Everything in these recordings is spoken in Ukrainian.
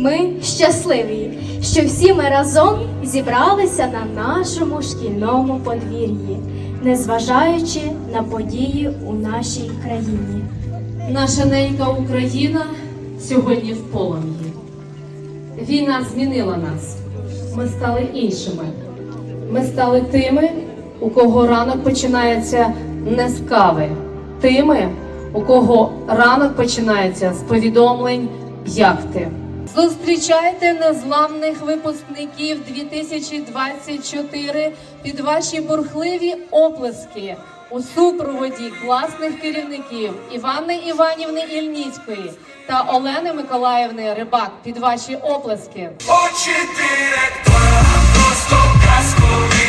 Ми щасливі, що всі ми разом зібралися на нашому шкільному подвір'ї, незважаючи на події у нашій країні. Наша ненька Україна сьогодні в полум'ї. Війна змінила нас. Ми стали іншими. Ми стали тими, у кого ранок починається не з кави, тими, у кого ранок починається з повідомлень, як ти. Зустрічайте незламних випускників 2024 під ваші бурхливі оплески у супроводі класних керівників Івани Іванівни Ільніцької та Олени Миколаївни Рибак під ваші оплески. Очі директора просто казкові,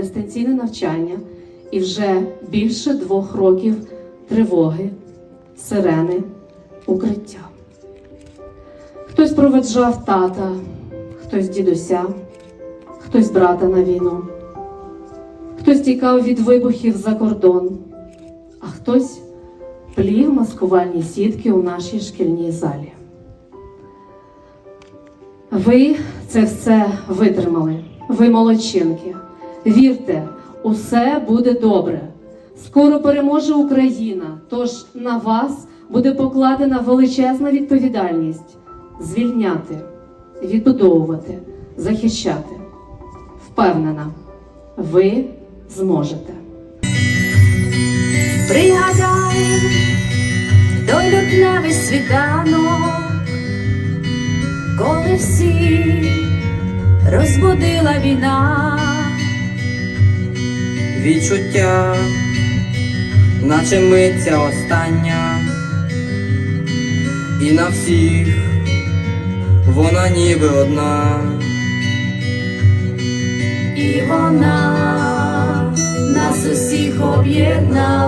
дистанційне навчання і вже більше двох років тривоги, сирени, укриття. Хтось проведжав тата, хтось дідуся, хтось брата на війну, хтось тікав від вибухів за кордон, а хтось плів маскувальні сітки у нашій шкільній залі. Ви це все витримали. Ви молодчинки. Вірте, усе буде добре. Скоро переможе Україна, тож на вас буде покладена величезна відповідальність звільняти, відбудовувати, захищати. Впевнена, ви зможете. Пригадай той лютневий світанок, коли всі розбудила війна, відчуття, наче миться остання, і на всіх вона ніби одна. і вона нас усіх об'єднала,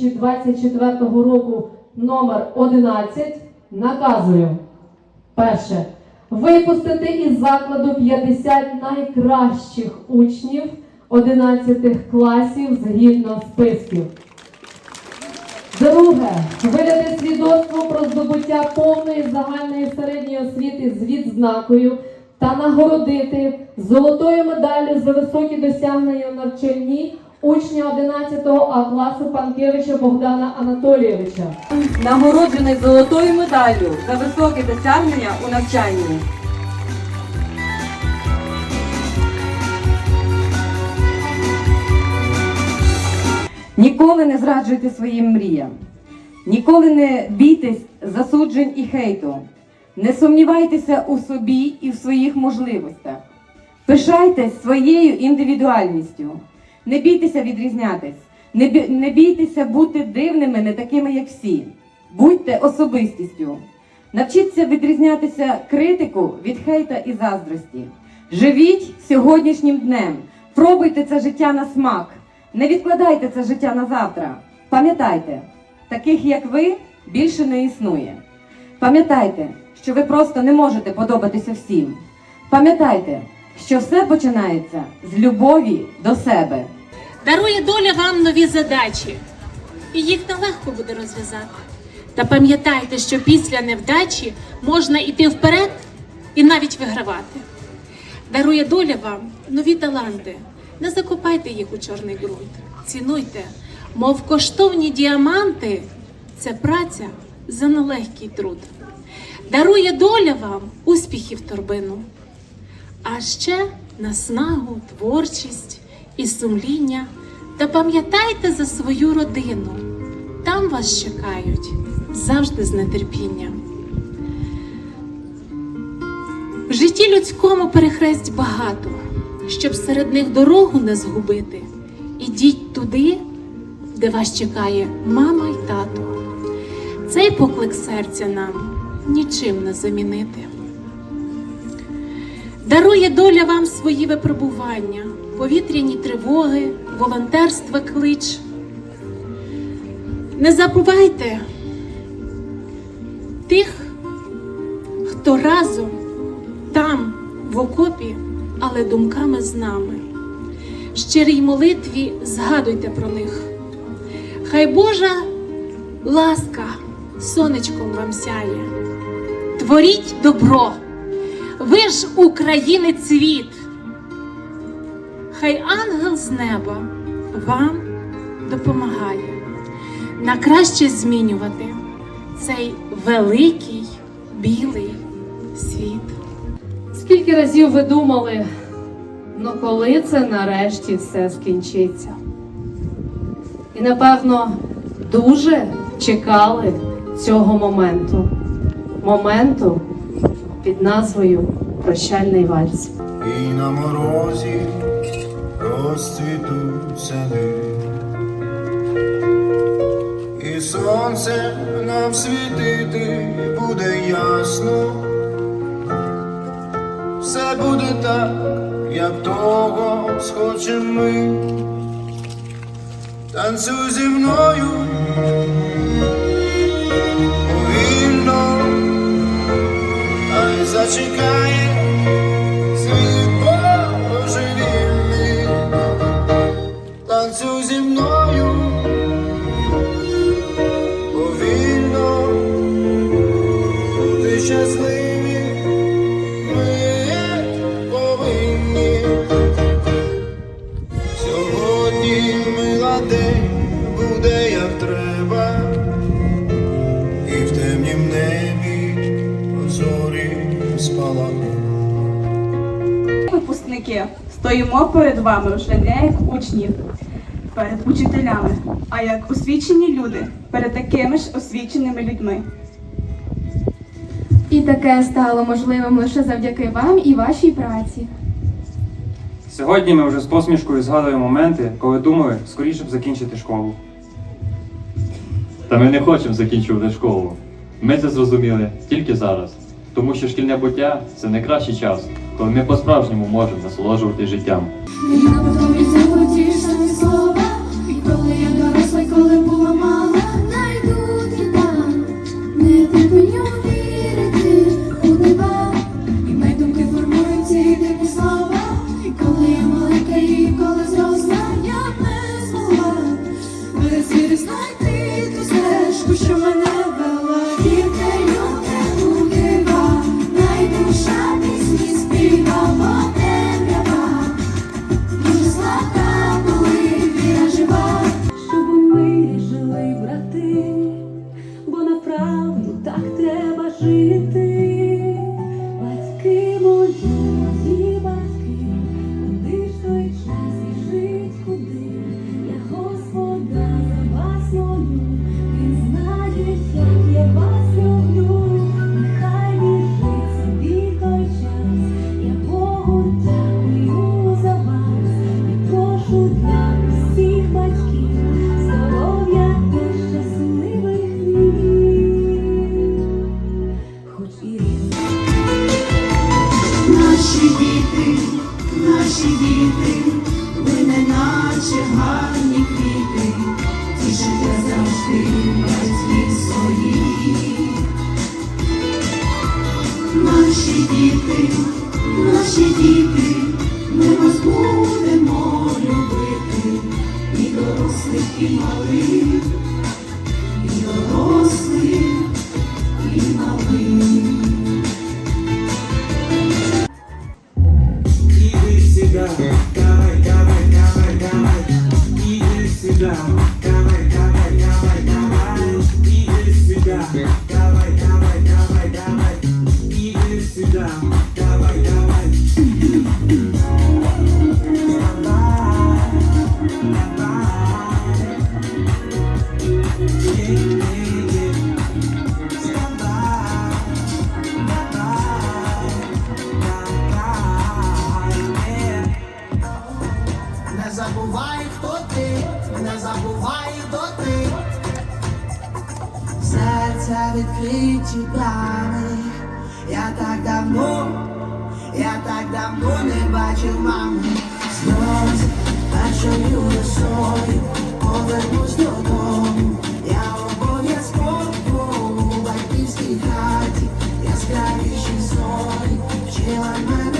2024 року номер 11 наказую. Перше. Випустити із закладу 50 найкращих учнів 11 класів згідно списків. Друге. Видати свідоцтво про здобуття повної загальної середньої освіти з відзнакою та нагородити золотою медаллю за високі досягнення в учня 11 А класу Панкевича Богдана Анатолійовича. нагороджений золотою медаллю за високі досягнення у навчанні. Ніколи не зраджуйте своїм мріям. Ніколи не бійтесь засуджень і хейту. Не сумнівайтеся у собі і в своїх можливостях. Пишайтесь своєю індивідуальністю. Не бійтеся відрізнятись. Не, бі- не бійтеся бути дивними, не такими, як всі. Будьте особистістю. Навчіться відрізнятися критику від хейта і заздрості. Живіть сьогоднішнім днем. Пробуйте це життя на смак. Не відкладайте це життя на завтра. Пам'ятайте, таких як ви більше не існує. Пам'ятайте, що ви просто не можете подобатися всім. Пам'ятайте, що все починається з любові до себе. Дарує доля вам нові задачі, і їх нелегко буде розв'язати. Та пам'ятайте, що після невдачі можна йти вперед і навіть вигравати. Дарує доля вам нові таланти. Не закопайте їх у чорний ґрунт. Цінуйте, мов коштовні діаманти. Це праця за нелегкий труд. Дарує доля вам успіхів торбину. А ще наснагу, творчість і сумління. Та пам'ятайте за свою родину. Там вас чекають завжди з нетерпінням. В житті людському перехресть багато, щоб серед них дорогу не згубити. Ідіть туди, де вас чекає мама й тато. Цей поклик серця нам нічим не замінити. Дарує доля вам свої випробування, повітряні тривоги, волонтерства клич. Не забувайте тих, хто разом там, в окопі, але думками з нами. Щирій молитві згадуйте про них. Хай Божа ласка сонечком вам сяє. Творіть добро. Ви ж України цвіт. Хай ангел з неба вам допомагає на краще змінювати цей великий білий світ. Скільки разів ви думали, ну коли це нарешті все скінчиться? І напевно дуже чекали цього моменту. Моменту під назвою Прощальний вальс. І на морозі розцвітуть сади, і сонце нам світити буде ясно, все буде так, як того схочем ми. Танцюй зі мною чекає. Світ божевільний, танцю зі мною. Повільно, бути щасливі, ми повинні. Сьогодні мила день. Буде як треба, і в темнім небі спалахнув. Випускники, стоїмо перед вами вже не як учні, перед учителями, а як освічені люди перед такими ж освіченими людьми. І таке стало можливим лише завдяки вам і вашій праці. Сьогодні ми вже з посмішкою згадуємо моменти, коли думали скоріше б закінчити школу. Та ми не хочемо закінчувати школу. Ми це зрозуміли тільки зараз, тому що шкільне буття це найкращий час, коли ми по-справжньому можемо насолоджувати життям. Треба сюда, давай, давай. Не забувай, хто ти, не забувай, хто ти. Серця відкриті брами. Я так давно, я так давно не бачив маму сльоз, а чую висою, повернусь додому, я обов'язково у батьківській хаті, яскравіші зорі, вчила мене.